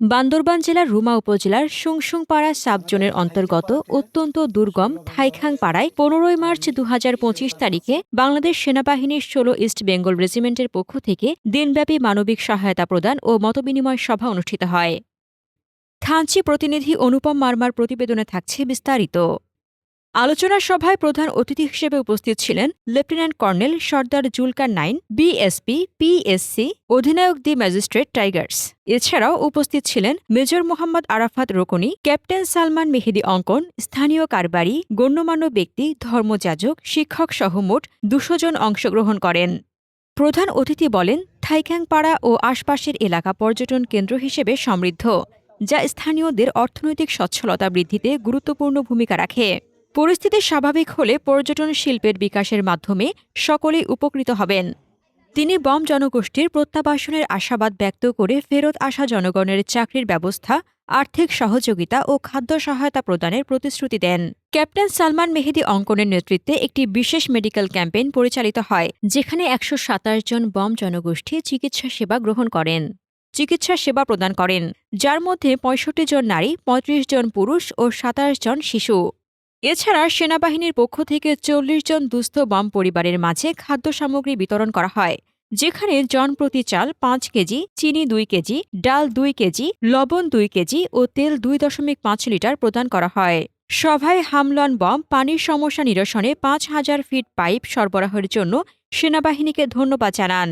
বান্দরবান জেলার রুমা উপজেলার সুংসুংপাড়া সাবজোনের অন্তর্গত অত্যন্ত দুর্গম থাইখাংপাড়ায় পনেরোই মার্চ দু হাজার পঁচিশ তারিখে বাংলাদেশ সেনাবাহিনীর ষোলো ইস্ট বেঙ্গল রেজিমেন্টের পক্ষ থেকে দিনব্যাপী মানবিক সহায়তা প্রদান ও মতবিনিময় সভা অনুষ্ঠিত হয়। খাঞ্চি প্রতিনিধি অনুপম মার্মার প্রতিবেদনে থাকছে বিস্তারিত। আলোচনা সভায় প্রধান অতিথি হিসেবে উপস্থিত ছিলেন lieutenant colonel Sardar Zulkar Nain, BSP, PSC, অধিনায়ক দি ম্যাজিস্ট্রেট টাইগার্স। এছাড়াও উপস্থিত ছিলেন মেজর মোহাম্মদ আরাফাত রোকনি, ক্যাপ্টেন সালমান মেহেদি অঙ্কন, স্থানীয় কারবারি, গণ্যমান্য ব্যক্তি, ধর্মযাজক, শিক্ষক সহ মোট দুশো জন অংশগ্রহণ করেন। প্রধান অতিথি বলেন থাইখ্যাংপাড়া ও আশপাশের এলাকা পর্যটন কেন্দ্র হিসেবে সমৃদ্ধ, যা স্থানীয়দের অর্থনৈতিক সচ্ছলতা বৃদ্ধিতে গুরুত্বপূর্ণ ভূমিকা রাখে। পরিস্থিতি স্বাভাবিক হলে পর্যটন শিল্পের বিকাশের মাধ্যমে সকলেই উপকৃত হবেন। তিনি বম জনগোষ্ঠীর প্রত্যাবাসনের আশাবাদ ব্যক্ত করে ফেরত আসা জনগণের চাকরির ব্যবস্থা, আর্থিক সহযোগিতা ও খাদ্য সহায়তা প্রদানের প্রতিশ্রুতি দেন। ক্যাপ্টেন সালমান মেহেদি অঙ্কনের নেতৃত্বে একটি বিশেষ মেডিকেল ক্যাম্পেইন পরিচালিত হয়, যেখানে একশো সাতাশ জন বম জনগোষ্ঠী চিকিৎসা সেবা গ্রহণ করেন। চিকিৎসা সেবা প্রদান করেন, যার মধ্যে পঁয়ষট্টি জন নারী, পঁয়ত্রিশ জন পুরুষ ও সাতাশ জন শিশু। এছাড়া সেনাবাহিনীর পক্ষ থেকে চল্লিশ জন দুস্থ বম পরিবারের মাঝে খাদ্য সামগ্রী বিতরণ করা হয়, যেখানে জনপ্রতি চাল পাঁচ কেজি, চিনি দুই কেজি, ডাল দুই কেজি, লবণ দুই কেজি ও তেল দুই দশমিক পাঁচ লিটার প্রদান করা হয়। সভায় হামলন বম, পানির সমস্যা নিরসনে পাঁচ হাজার ফিট পাইপ সরবরাহের জন্য সেনাবাহিনীকে ধন্যবাদ জানান।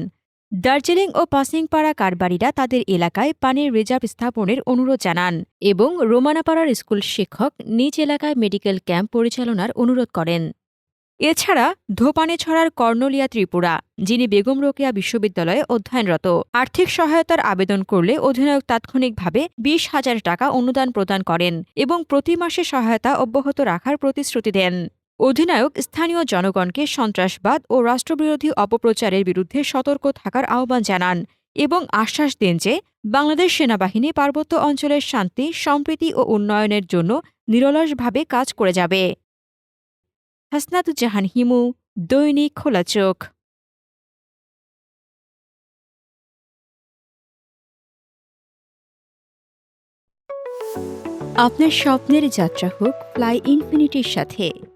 দার্জিলিং ও পাসিংপাড়া কারবারিরা তাদের এলাকায় পানির রিজার্ভ স্থাপনের অনুরোধ জানান এবং রোমানাপাড়ার স্কুল শিক্ষক নিজ এলাকায় মেডিকেল ক্যাম্প পরিচালনার অনুরোধ করেন। এছাড়া ধোপানেছড়ার কর্ণলিয়া ত্রিপুরা, যিনি বেগম রোকেয়া বিশ্ববিদ্যালয়ে অধ্যয়নরত, আর্থিক সহায়তার আবেদন করলে অধিনায়ক তাৎক্ষণিকভাবে বিশ হাজার টাকা অনুদান প্রদান করেন এবং প্রতি মাসে সহায়তা অব্যাহত রাখার প্রতিশ্রুতি দেন। অধিনায়ক স্থানীয় জনগণকে সন্ত্রাসবাদ ও রাষ্ট্রবিরোধী অপপ্রচারের বিরুদ্ধে সতর্ক থাকার আহ্বান জানান এবং আশ্বাস দেন যে বাংলাদেশ সেনাবাহিনী পার্বত্য অঞ্চলের শান্তি, সম্প্রীতি ও উন্নয়নের জন্য নিরলসভাবে কাজ করে যাবে। হাসনাতুজ্জাহান হিমু, দৈনিক খোলা চোখ। আপনার স্বপ্নের যাত্রা হোক ফ্লাই ইনফিনিটির সাথে।